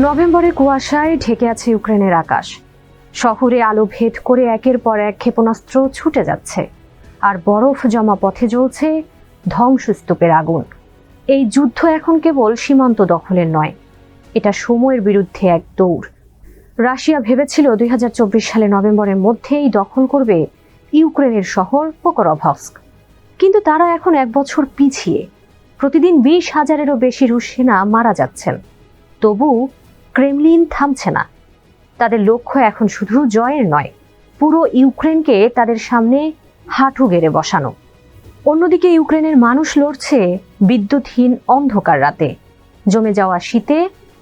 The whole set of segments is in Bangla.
নভেম্বরের কুয়াশায় ঢেকে আছে ইউক্রেনের আকাশ। শহরে আলো ভেদ করে একের পর এক ক্ষেপণাস্ত্র ছুটে যাচ্ছে। আর বরফ জমা পথে জ্বলছে ধ্বংসস্তূপের আগুন। এই যুদ্ধ এখন কেবল সীমান্ত দখলের নয়, এটা সময়ের বিরুদ্ধে এক দৌড়। রাশিয়া ভেবেছিল দুই হাজার চব্বিশ সালে নভেম্বরের মধ্যেই দখল করবে ইউক্রেনের শহর পোকরভস্ক। কিন্তু তারা এখন এক বছর পিছিয়ে। প্রতিদিন বিশ হাজারেরও বেশি রুশ সেনা মারা যাচ্ছেন। তবু ক্রেমলিন থামছে না। তাদের লক্ষ্য এখন শুধু জয়ের নয়, পুরো ইউক্রেনকে তাদের সামনে হাঁটু গেড়ে বসানো। অন্যদিকে ইউক্রেনের মানুষ লড়ছে বিদ্যুৎহীন অন্ধকার রাতে। জমে যাওয়া শীতে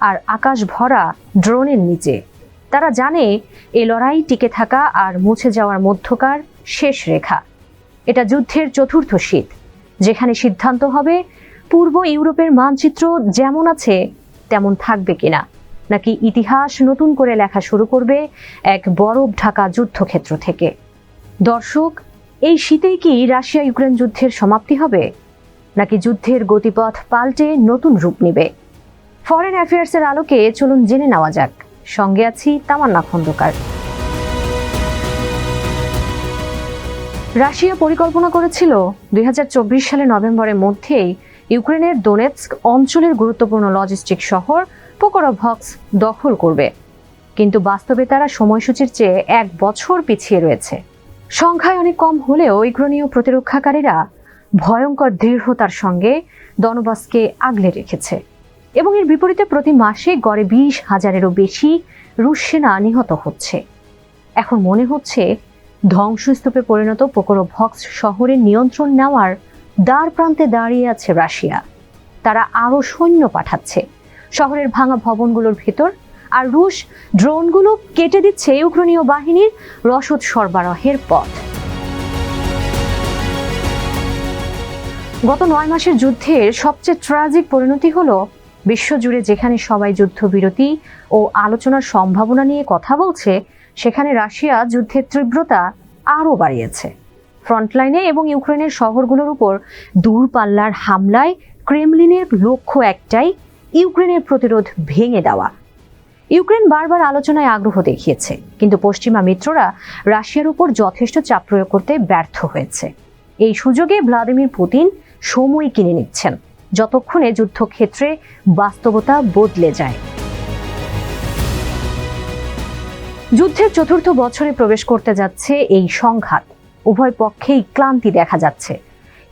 আর আকাশ ভরা ড্রোনের নিচে। তারা জানে এ লড়াই টিকে থাকা আর মুছে যাওয়ার মধ্যকার শেষ রেখা। এটা যুদ্ধের চতুর্থ শীত, যেখানে সিদ্ধান্ত হবে পূর্ব ইউরোপের মানচিত্র যেমন আছে, তেমন থাকবে কিনা। নাকি ইতিহাস নতুন করে লেখা শুরু করবে এক বরফ ঢাকা যুদ্ধক্ষেত্র থেকে? দর্শক, এই শীতেই কি রাশিয়া ইউক্রেন যুদ্ধের সমাপ্তি হবে? নাকি যুদ্ধের গতিপথ পাল্টে নতুন রূপ নেবে? ফরেন অ্যাফেয়ার্সের আলোকে চলুন জেনে নেওয়া যাক। সঙ্গে আছি তামান্না খন্দকার। রাশিয়া পরিকল্পনা করেছিল দুই সালে নভেম্বরের মধ্যেই ইউক্রেনের দোনেৎস্ক অঞ্চলের গুরুত্বপূর্ণ লজিস্টিক শহর পোকরভক্স দখল করবে। কিন্তু বাস্তবে তারা সময়সূচির চেয়ে এক বছর পিছিয়ে রয়েছে। সংখ্যায় অনেক কম হলেও ইউক্রেনীয় প্রতিরক্ষাকারীরা ভয়ঙ্কর দৃঢ়তার সঙ্গে দনবাসকে আগলে রেখেছে। এবং এর বিপরীতে প্রতি মাসে গড়ে বিশ হাজারেরও বেশি রুশ সেনা নিহত হচ্ছে। এখন মনে হচ্ছে ধ্বংসস্তূপে পরিণত পোকরোভক্স শহরের নিয়ন্ত্রণ নেওয়ার দ্বার প্রান্তে দাঁড়িয়ে আছে রাশিয়া। তারা আরও সৈন্য পাঠাচ্ছে। শহরের ভাঙা ভবনগুলোর ভেতর, আর রুশ ড্রোনগুলো কেটে দিচ্ছে ইউক্রেনীয় বাহিনীর রসদ সরবরাহের পথ। গত নয় মাসের যুদ্ধের সবচেয়ে ট্রাজিক পরিণতি হলো বিশ্বজুড়ে যেখানে সবাই যুদ্ধবিরতি ও আলোচনার সম্ভাবনা নিয়ে কথা বলছে, সেখানে রাশিয়া যুদ্ধের তীব্রতা আরও বাড়িয়েছে। ফ্রন্টলাইনে এবং ইউক্রেনের শহরগুলোর উপর দূরপাল্লার হামলায় ক্রেমলিনের লক্ষ্য একটাই ইউক্রেনের প্রতিরোধ ভেঙে দেওয়া। ইউক্রেন বারবার আলোচনায় আগ্রহ দেখিয়েছে, কিন্তু পশ্চিমা মিত্ররা রাশিয়ার উপর যথেষ্ট চাপ প্রয়োগ করতে ব্যর্থ হয়েছে। এই সুযোগে ভ্লাদিমির পুতিন সময় কিনে নিচ্ছেন, যতক্ষণে যুদ্ধক্ষেত্রে বাস্তবতা বদলে যায়। যুদ্ধের চতুর্থ বছরে প্রবেশ করতে যাচ্ছে এই সংঘাত। উভয় পক্ষেই ক্লান্তি দেখা যাচ্ছে,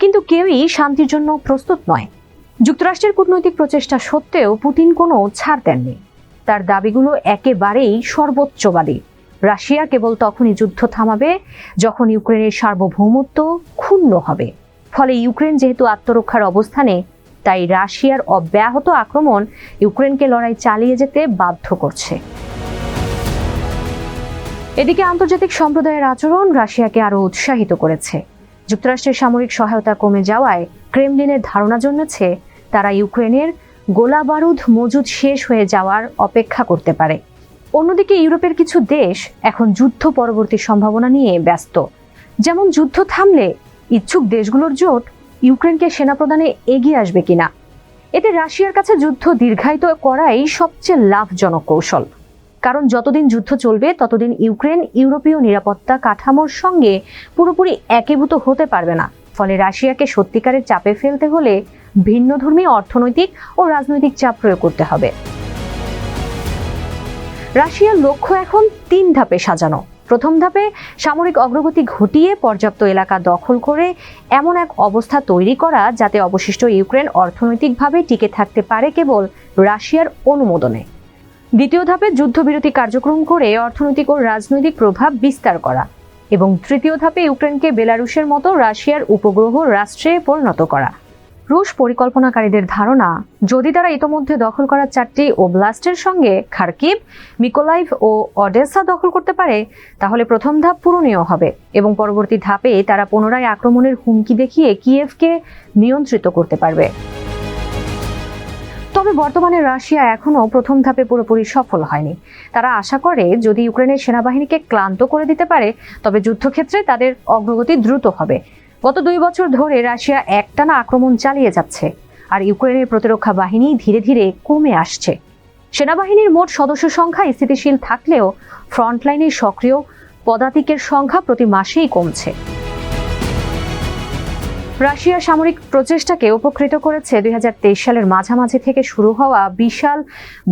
কিন্তু কেউই শান্তির জন্য প্রস্তুত নয়। যুক্তরাষ্ট্রের কূটনৈতিক প্রচেষ্টা সত্ত্বেও পুতিন কোনো ছাড় দেননি। তার দাবিগুলো একেবারেই সর্বোচ্চবাদী। রাশিয়া কেবল তখনই যুদ্ধ থামাবে যখন ইউক্রেনের সার্বভৌমত্ব ক্ষুণ্ণ হবে। ফলে ইউক্রেন যেহেতু আত্মরক্ষার অবস্থানে, তাই রাশিয়ার অব্যাহত আক্রমণ ইউক্রেনকে লড়াই চালিয়ে যেতে বাধ্য করছে। এদিকে আন্তর্জাতিক সম্প্রদায়ের আচরণ রাশিয়াকে আরও উৎসাহিত করেছে। যুক্তরাষ্ট্রের সামরিক সহায়তা কমে যাওয়ায় ক্রেমলিনের ধারণা জন্মেছে তারা ইউক্রেনের গোলা বারুদ মজুদ শেষ হয়ে যাওয়ার অপেক্ষা করতে পারে। অন্যদিকে ইউরোপের কিছু দেশ এখন যুদ্ধ পরবর্তী সম্ভাবনা নিয়ে ব্যস্ত। যেমন যুদ্ধ থামলে ইচ্ছুক দেশগুলোর জোট ইউক্রেনকে সেনা প্রদানে এগিয়ে আসবে কিনা। এতে রাশিয়ার কাছে যুদ্ধ দীর্ঘায়িত করাই সবচেয়ে লাভজনক কৌশল। কারণ যতদিন যুদ্ধ চলবে, ততদিন ইউক্রেন ইউরোপীয় নিরাপত্তা কাঠামোর সঙ্গে পুরোপুরি একীভূত হতে পারবে না। ফলে রাশিয়াকে সত্যিকারের চাপে ফেলতে হলে ভিন্নধর্মী অর্থনৈতিক ও রাজনৈতিক চাপ প্রয়োগ করতে হবে। রাশিয়ার লক্ষ্য এখন তিন ধাপে সাজানো। প্রথম ধাপে সামরিক অগ্রগতি ঘটিয়ে পর্যাপ্ত এলাকা দখল করে এমন এক অবস্থা তৈরি করা, যাতে অবশিষ্ট ইউক্রেন অর্থনৈতিকভাবে টিকে থাকতে পারে কেবল রাশিয়ার অনুমোদনে। দ্বিতীয় ধাপে যুদ্ধবিরতি কার্যক্রম করে অর্থনৈতিক ও রাজনৈতিক প্রভাব বিস্তার করা। এবং তৃতীয় ধাপে ইউক্রেনকে বেলারুশের মতো রাশিয়ার উপগ্রহ রাষ্ট্রে পরিণত করা। রুশ পরিকল্পনাকারীদের ধারণা, যদি তারা ইতোমধ্যে দখল করা চারটি ওব্লাস্টের সঙ্গে খার্কিভ, মিকোলাইভ ও অডেসা দখল করতে পারে, তাহলে প্রথম ধাপ পূরণীয় হবে এবং পরবর্তী ধাপে তারা পুনরায় আক্রমণের হুমকি দেখিয়ে কিয়েভকে নিয়ন্ত্রিত করতে পারবে। তবে বর্তমানে রাশিয়া এখনও প্রথম ধাপে পুরোপুরি সফল হয়নি। তারা আশা করে যদি ইউক্রেনের সেনাবাহিনীকে ক্লান্ত করে দিতে পারে, তবে যুদ্ধক্ষেত্রে তাদের অগ্রগতি দ্রুত হবে। গত দুই বছর ধরে রাশিয়া একটানা আক্রমণ চালিয়ে যাচ্ছে, আর ইউক্রেনের প্রতিরক্ষা বাহিনী ধীরে ধীরে কমে আসছে। সেনাবাহিনীর মোট সদস্য সংখ্যা স্থিতিশীল থাকলেও ফ্রন্টলাইনে সক্রিয় পদাতিকের সংখ্যা প্রতি মাসেই কমছে। রাশিয়ার সামরিক প্রচেষ্টাকে উপকৃত করেছে দু হাজার তেইশ সালের মাঝামাঝি থেকে শুরু হওয়া বিশাল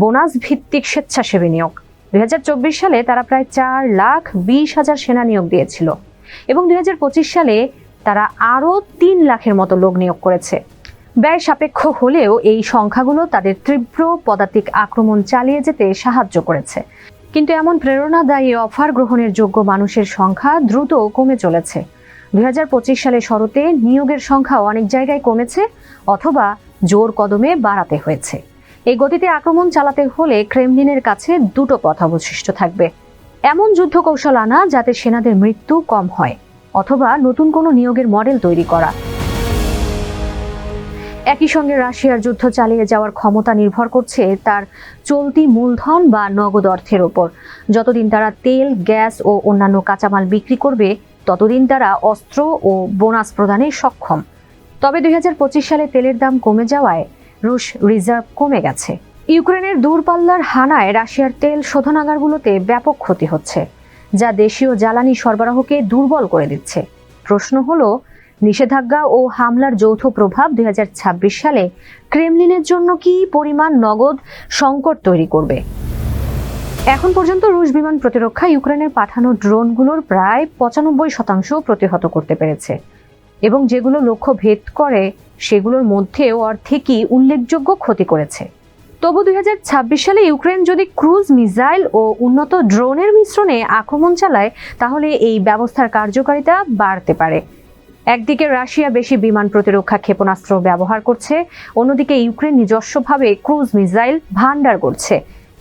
বোনাস ভিত্তিক স্বেচ্ছাসেবী নিয়োগ। দু হাজার চব্বিশ সালে তারা প্রায় চার লাখ বিশ হাজার সেনা নিয়োগ দিয়েছিল এবং দু হাজার পঁচিশ সালে তারা আরও তিন লাখের মতো লোক নিয়োগ করেছে। ব্যয় সাপেক্ষ হলেও এই সংখ্যাগুলো তাদের তীব্র পদাতিক আক্রমণ চালিয়ে যেতে সাহায্য করেছে। কিন্তু এমন প্রেরণাদায়ী অফার গ্রহণের যোগ্য মানুষের সংখ্যা দ্রুত কমে চলেছে। দুই হাজার পঁচিশ সালে শরতে নিয়োগের সংখ্যা অনেক জায়গায় কমেছে অথবা জোর কদমে বাড়াতে হয়েছে। এই গতিতে আক্রমণ চালাতে হলে ক্রেমলিনের কাছে দুটো পথ অবশিষ্ট থাকবে। এমন যুদ্ধ কৌশল আনা যাতে সেনাদের মৃত্যু কম হয় অথবা নতুন কোনো নিয়োগের মডেল তৈরি করা। একই সঙ্গে রাশিয়ার যুদ্ধ চালিয়ে যাওয়ার ক্ষমতা নির্ভর করছে তার চলতি মূলধন বা নগদ অর্থের ওপর। যতদিন তারা তেল, গ্যাস ও অন্যান্য কাঁচামাল বিক্রি করবে ততদিন তারা অস্ত্র ও বোনাস প্রদানে সক্ষম। তবে দু হাজার পঁচিশ সালে তেলের দাম কমে যাওয়ায় রুশ রিজার্ভ কমে গেছে। ইউক্রেনের দূরপাল্লার হানায় রাশিয়ার তেল শোধনাগারগুলোতে ব্যাপক ক্ষতি হচ্ছে, যা দেশীয় জ্বালানি সরবরাহকে দুর্বল করে দিচ্ছে। প্রশ্ন হলো, নিষেধাজ্ঞা ও হামলার যৌথ প্রভাব দুই হাজার ছাব্বিশ সালে ক্রেমলিনের জন্য কি পরিমাণ নগদ সংকট তৈরি করবে? এখন পর্যন্ত রুশ বিমান প্রতিরক্ষা ইউক্রেনের পাঠানো ড্রোনগুলোর প্রায় পঁচানব্বই শতাংশ প্রতিহত করতে পেরেছে। এবং যেগুলো লক্ষ্য ভেদ করে, সেগুলোর মধ্যেও অর্ধেকই উল্লেখযোগ্য ক্ষতি করেছে। তবু দুই হাজার ছাব্বিশ সালে ইউক্রেন যদি ক্রুজ মিসাইল ও উন্নত ড্রোনের মিশ্রণে আক্রমণ চালায়, তাহলে এই ব্যবস্থার কার্যকারিতা বাড়তে পারে। একদিকে রাশিয়া বেশি বিমান প্রতিরক্ষা ক্ষেপণাস্ত্র ব্যবহার করছে, অন্যদিকে ইউক্রেন নিজস্বভাবে ক্রুজ মিসাইল ভান্ডার করছে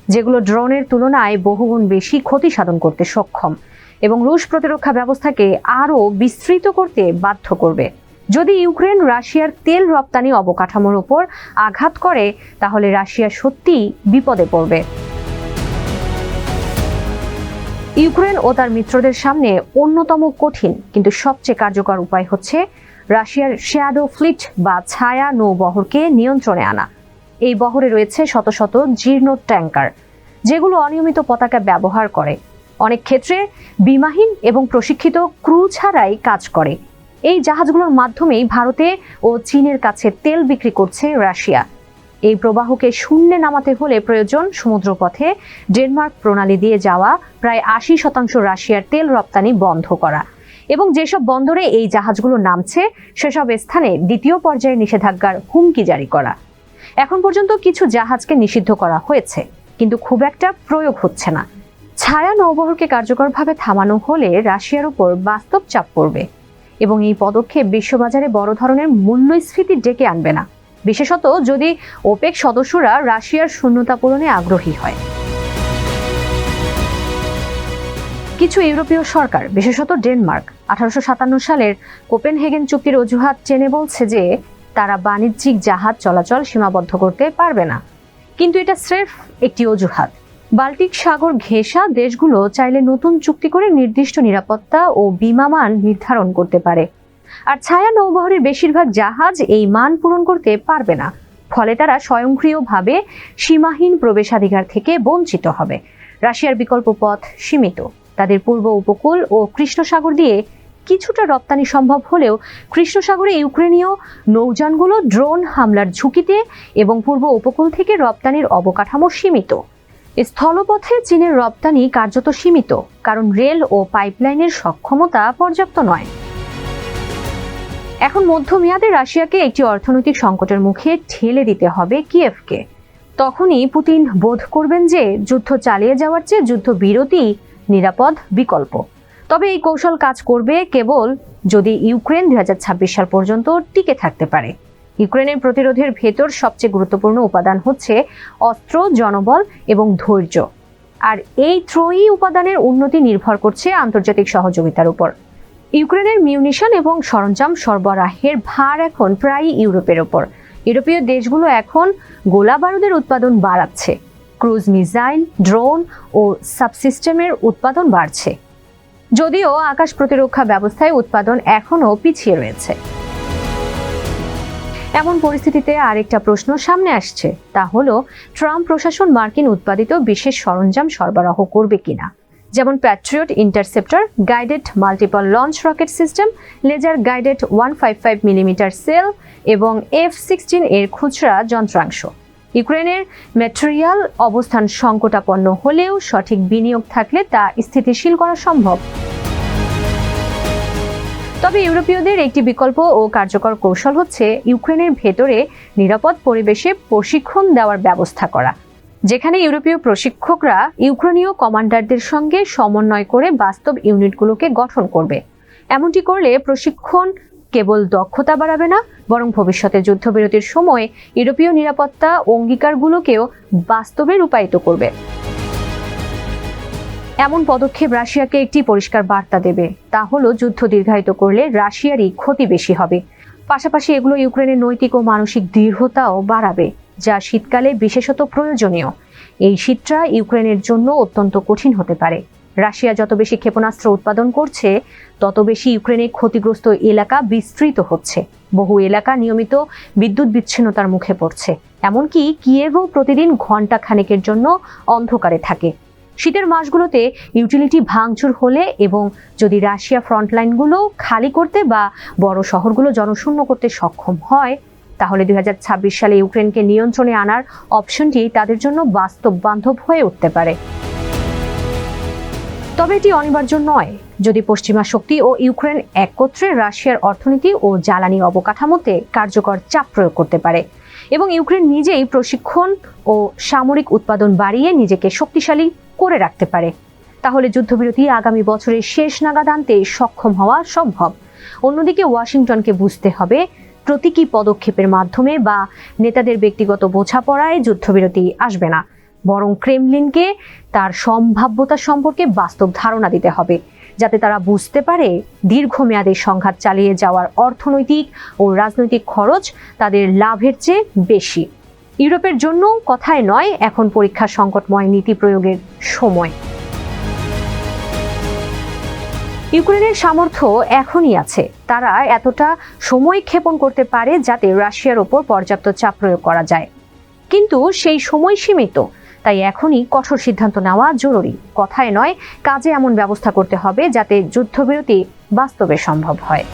যেগুলো ড্রোনের তুলনায় বহুগুণ বেশি ক্ষতি সাধন করতে সক্ষম এবং রুশ প্রতিরক্ষা ব্যবস্থাকে আরও বিস্তৃত করতে বাধ্য করবে। যদি ইউক্রেন রাশিয়ার তেল রপ্তানি অবকাঠামোর উপর আঘাত করে, তাহলে রাশিয়া সত্যিই বিপদে পড়বে। ইউক্রেন ও তার মিত্রদের সামনে অন্যতম কঠিন কিন্তু সবচেয়ে কার্যকর উপায় হচ্ছে রাশিয়ার শ্যাডো ফ্লিট বা ছায়া নৌবহরকে নিয়ন্ত্রণে আনা। এই বহরে রয়েছে শত শত জীর্ণ ট্যাঙ্কার, যেগুলো অনিয়মিত পতাকা ব্যবহার করে। অনেক ক্ষেত্রে বিমাহীন এবং প্রশিক্ষিত ক্রু ছাড়াই কাজ করে। এই জাহাজগুলোর মাধ্যমেই ভারতে ও চীনের কাছে তেল বিক্রি করছে রাশিয়া। এই প্রবাহকে শূন্যে নামাতে হলে প্রয়োজন সমুদ্রপথে ডেনমার্ক প্রণালী দিয়ে যাওয়া প্রায় আশি শতাংশ রাশিয়ার তেল রপ্তানি বন্ধ করা। এবং যেসব বন্দরে এই জাহাজগুলো নামছে, সেসব স্থানে দ্বিতীয় পর্যায়ে নিষেধাজ্ঞার হুমকি জারি করা। এখন পর্যন্ত কিছু জাহাজকে নিষিদ্ধ করা হয়েছে, কিন্তু খুব একটা প্রয়োগ হচ্ছে না। ছায়া নৌবহরকে কার্যকরভাবে থামানো হলে রাশিয়ার উপর বাস্তব চাপ পড়বে এবং এই পদক্ষেপ বিশ্ববাজারে বড় ধরনের মূল্যস্ফীতি ডেকে আনবে না। বিশেষত যদি ওপেক সদস্যরা রাশিয়ার শূন্যতা পূরণে আগ্রহী হয়। কিছু ইউরোপীয় সরকার, বিশেষত ডেনমার্ক, আঠারোশো সাতান্ন সালের কোপেনহেগেন চুক্তির অজুহাত চেনে বলছে যে তারা বাণিজ্যিক জাহাজ চলাচল সীমাবদ্ধ করতে পারবে না। কিন্তু এটা স্রেফ একটি অজুহাত। বাল্টিক সাগর ঘেঁষা দেশগুলো চাইলে নতুন চুক্তি করে নির্দিষ্ট নিরাপত্তা ও বিমা মান নির্ধারণ করতে পারে। আর ছায়া নৌবহরের বেশিরভাগ জাহাজ এই মান পূরণ করতে পারবে না। ফলে তারা স্বয়ংক্রিয়ভাবে সীমাহীন প্রবেশাধিকার থেকে বঞ্চিত হবে। রাশিয়ার বিকল্প পথ সীমিত। তাদের পূর্ব উপকূল ও কৃষ্ণসাগর দিয়ে কিছুটা রপ্তানি সম্ভব হলেও কৃষ্ণসাগরে ইউক্রেনীয় নৌযানগুলো ড্রোন হামলার ঝুঁকিতে এবং পূর্ব উপকূল থেকে রপ্তানির অবকাঠামো সীমিত। স্থলপথে চীনের রপ্তানি কার্যত সীমিত, কারণ রেল ও পাইপলাইনের সক্ষমতা পর্যাপ্ত নয়। এখন মধ্যমেয়াদে রাশিয়াকে একটি অর্থনৈতিক সংকটের মুখে ঠেলে দিতে হবে কিয়েভকে। তখনই পুতিন বোধ করবেন যে যুদ্ধ চালিয়ে যাওয়ার চেয়ে যুদ্ধ বিরতি নিরাপদ বিকল্প। তবে এই কৌশল কাজ করবে কেবল যদি ইউক্রেন দুই হাজার ছাব্বিশ সাল পর্যন্ত টিকে থাকতে পারে। ইউক্রেনের প্রতিরোধের ভেতর সবচেয়ে গুরুত্বপূর্ণ উপাদান হচ্ছে অস্ত্র, জনবল এবং ধৈর্য। আর এই ত্রয়ী উপাদানের উন্নতি নির্ভর করছে আন্তর্জাতিক সহযোগিতার উপর। ইউক্রেনের মিউনিশন এবং সরঞ্জাম সরবরাহের ভার এখন প্রায়ই ইউরোপের ওপর ইউরোপীয় দেশগুলো এখন গোলা বারুদের উৎপাদন বাড়াচ্ছে। ক্রুজ মিসাইল, ড্রোন ও সাবসিস্টেমের উৎপাদন বাড়ছে। যদিও আকাশ প্রতিরক্ষা ব্যবস্থায় উৎপাদন এখনও পিছিয়ে রয়েছে। এমন পরিস্থিতিতে আরেকটা প্রশ্ন সামনে আসছে, তা হলো, ট্রাম্প প্রশাসন মার্কিন উৎপাদিত বিশেষ সরঞ্জাম সরবরাহ করবে কিনা? যেমন Patriot interceptor guided multiple launch rocket system laser guided one five five millimetre shell এবং এফ সিক্সটিন এর খুচরা যন্ত্রাংশ। ইউক্রেনের ম্যাটেরিয়াল অবস্থান সংকটাপন্ন হলেও সঠিক বিনিয়োগ থাকলে তা স্থিতিশীল করা সম্ভব। তবে ইউরোপীয়দের একটি বিকল্প ও কার্যকর কৌশল হচ্ছে ইউক্রেনের ভেতরে নিরাপদ পরিবেশে প্রশিক্ষণ দেওয়ার ব্যবস্থা করা, যেখানে ইউরোপীয় প্রশিক্ষকরা ইউক্রেনীয় কমান্ডারদের সঙ্গে সমন্বয় করে বাস্তব ইউনিটগুলোকে গঠন করবে। এমনটি করলে প্রশিক্ষণ কেবল দক্ষতা বাড়াবে না, বরং ভবিষ্যতে যুদ্ধবিরতির সময় ইউরোপীয় নিরাপত্তা অঙ্গীকারগুলোকেও বাস্তবে রূপায়িত করবে। এমন পদক্ষেপ রাশিয়াকে একটি পরিষ্কার বার্তা দেবে, তা হলো যুদ্ধ দীর্ঘায়িত করলে রাশিয়ারই ক্ষতি বেশি হবে। পাশাপাশি এগুলো ইউক্রেনের নৈতিক ও মানসিক দৃঢ়তাও বাড়াবে, যা শীতকালে বিশেষত প্রয়োজনীয়। এই শীতটা ইউক্রেনের জন্য অত্যন্ত কঠিন হতে পারে। রাশিয়া যত বেশি ক্ষেপণাস্ত্র উৎপাদন করছে, তত বেশি ইউক্রেনের ক্ষতিগ্রস্ত এলাকা বিস্তৃত হচ্ছে। বহু এলাকা নিয়মিত বিদ্যুৎ বিচ্ছিন্নতার মুখে পড়ছে। এমনকি কিয়েভও প্রতিদিন ঘণ্টা খানেকের জন্য অন্ধকারে থাকে। শীতের মাসগুলোতে ইউটিলিটি ভাঙচুর হলে এবং যদি রাশিয়া ফ্রন্টলাইনগুলো খালি করতে বা বড় শহরগুলো জনশূন্য করতে সক্ষম হয়, তাহলে দু হাজার ছাব্বিশ সালে ইউক্রেনকে নিয়ন্ত্রণে আনার অপশনটি তাদের জন্য বাস্তব বান্ধব হয়ে উঠতে পারে। তবে এটি অনিবার্য নয়। যদি পশ্চিমা শক্তি ও ইউক্রেন একত্রে রাশিয়ার অর্থনীতি ও জ্বালানি অবকাঠামোতে কার্যকর চাপ প্রয়োগ করতে পারে এবং ইউক্রেন নিজেই প্রশিক্ষণ ও সামরিক উৎপাদন বাড়িয়ে নিজেকে শক্তিশালী করে রাখতে পারে। তাহলে যুদ্ধবিরতি আগামী বছরের শেষ নাগাদ আনতে সক্ষম হওয়া সম্ভব। অন্যদিকে ওয়াশিংটনকে বুঝতে হবে প্রতীকী পদক্ষেপের মাধ্যমে বা নেতাদের ব্যক্তিগত বোঝাপড়ায় যুদ্ধবিরতি আসবে না। বরং ক্রেমলিনকে তার সম্ভাব্যতা সম্পর্কে বাস্তব ধারণা দিতে হবে, যাতে তারা বুঝতে পারে দীর্ঘমেয়াদে সংঘাত চালিয়ে যাওয়ার অর্থনৈতিক ও রাজনৈতিক খরচ তাদের লাভের চেয়ে বেশি। ইউরোপের জন্য কথায় নয়, এখন পরীক্ষা সংকটময় নীতি প্রয়োগের সময়। ইউক্রেনের সামর্থ্য এখনই আছে। তারা এতটা সময় ক্ষেপণ করতে পারে যাতে রাশিয়ার ওপর পর্যাপ্ত চাপ প্রয়োগ করা যায়। কিন্তু সেই সময় সীমিত তাই এখনই কঠোর সিদ্ধান্ত নেওয়া জরুরি। কথায় নয়, কাজে এমন ব্যবস্থা করতে হবে যাতে যুদ্ধবিরতি বাস্তবে সম্ভব হয়।